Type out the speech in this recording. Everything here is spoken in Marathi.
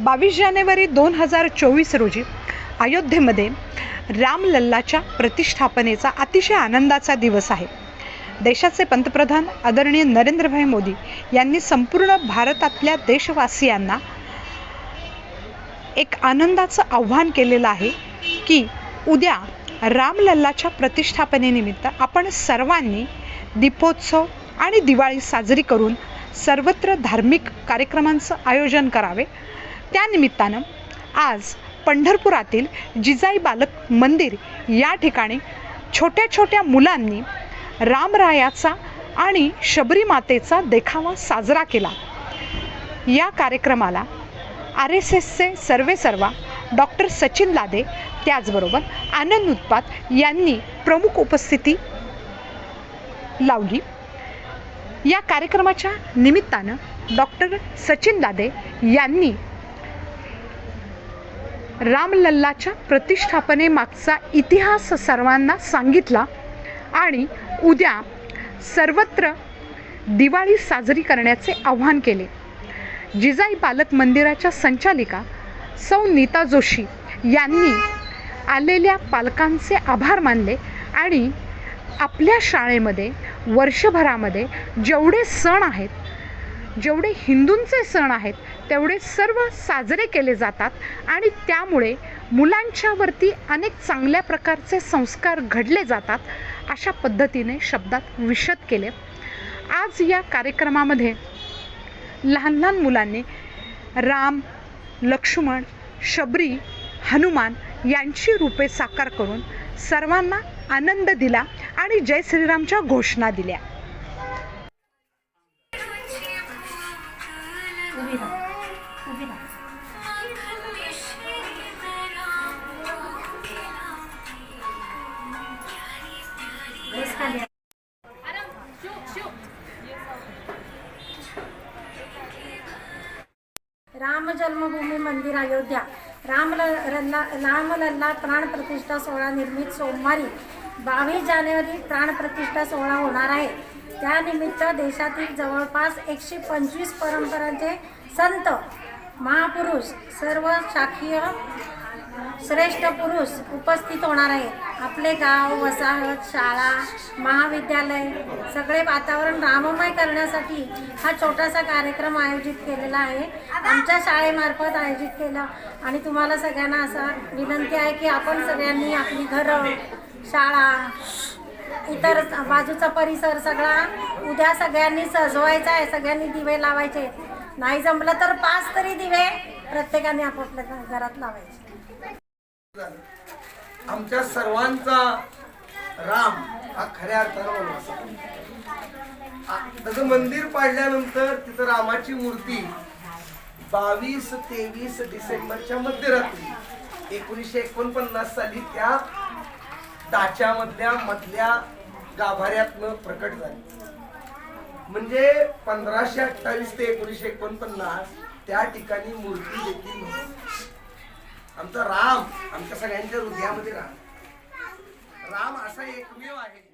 बावीस जानेवारी दोन हजार चोवीस रोजी अयोध्येमध्ये रामलल्लाच्या प्रतिष्ठापनेचा अतिशय आनंदाचा दिवस आहे. देशाचे पंतप्रधान आदरणीय नरेंद्रभाई मोदी यांनी संपूर्ण भारतातल्या देशवासियांना एक आनंदाचं आव्हान केलेलं आहे की उद्या रामलल्लाच्या प्रतिष्ठापनेनिमित्त आपण सर्वांनी दीपोत्सव आणि दिवाळी साजरी करून सर्वत्र धार्मिक कार्यक्रमांचं आयोजन करावे. त्यानिमित्तानं आज पंढरपुरातील जिजाई बालक मंदिर या ठिकाणी छोट्या छोट्या मुलांनी रामरायाचा आणि शबरी मातेचा देखावा साजरा केला. या कार्यक्रमाला आर एस एसचे सर्वेसर्वा डॉक्टर सचिन लादे त्याचबरोबर आनंद उत्पात यांनी प्रमुख उपस्थिती लावली. या कार्यक्रमाच्या निमित्तानं डॉक्टर सचिन दादे यांनी रामलल्लाच्या प्रतिष्ठापनेमागचा इतिहास सर्वांना सांगितला आणि उद्या सर्वत्र दिवाळी साजरी करण्याचे आव्हान केले. जिजाई बालक मंदिराच्या संचालिका सौ नीता जोशी यांनी आलेल्या पालकांचे आभार मानले आणि आपल्या शाळेमध्ये वर्षभरामध्ये जेवढे सण आहेत जेवढे हिंदूंचे सण आहेत तेवढे सर्व साजरे केले जातात आणि त्यामुळे मुलांच्यावरती अनेक चांगल्या प्रकारचे संस्कार घडले जातात अशा पद्धतीने शब्दात विशद केले. आज या कार्यक्रमामध्ये लहान लहान मुलांनी राम लक्ष्मण शबरी हनुमान यांची रूपे साकार करून सर्वांना आनंद दिला आणि जय श्रीरामच्या घोषणा दिल्या. उभी राहा उभी राहा. राम जन्मभूमी मंदिर अयोध्या. राम रामलल्ला प्राण प्रतिष्ठा सोहळा निर्मित सोमवारी. बावीस जानेवारी प्राण प्रतिष्ठा सोहळा होणार आहे. त्यानिमित्त देशातील जवळपास एकशे पंचवीस परंपरांचे संत महापुरुष सर्व शाखीय श्रेष्ठ पुरुष उपस्थित होणार आहेत. आपले गाव वसाहत शाळा महाविद्यालय सगळे वातावरण राममय करण्यासाठी हा छोटासा कार्यक्रम आयोजित केलेला आहे. आमच्या शाळेमार्फत आयोजित केला. आणि तुम्हाला सगळ्यांना असा विनंती आहे की आपण सगळ्यांनी आपली घरं शाळा इतर बाजूचा परिसर सगळा. उद्या सगळ्यांनी सजवायचा आहे सगळ्यांनी दिवे लावायचे. नाही जमलं तर पाच तरी दिवे प्रत्येकाने आपापल्या घरात लावायचे. आमच्या सर्वांचा राम हा खऱ्या अर्थानं त्याचं मंदिर पाडल्यानंतर तिथं रामाची मूर्ती बावीस तेवीस डिसेंबरच्या मध्यरात्री एकोणीसशे एकोणपन्नास साली त्या दाच्यामधल्या मधल्या गाभाऱ्यातनं प्रकट झाली. म्हणजे पंधराशे अठ्ठावीस ते एकोणीसशे एकोणपन्नास त्या ठिकाणी मूर्ती देखील आमचा राम आमच्या सगळ्यांच्या हृदयामध्ये राम. राम असा एकमेव आहे.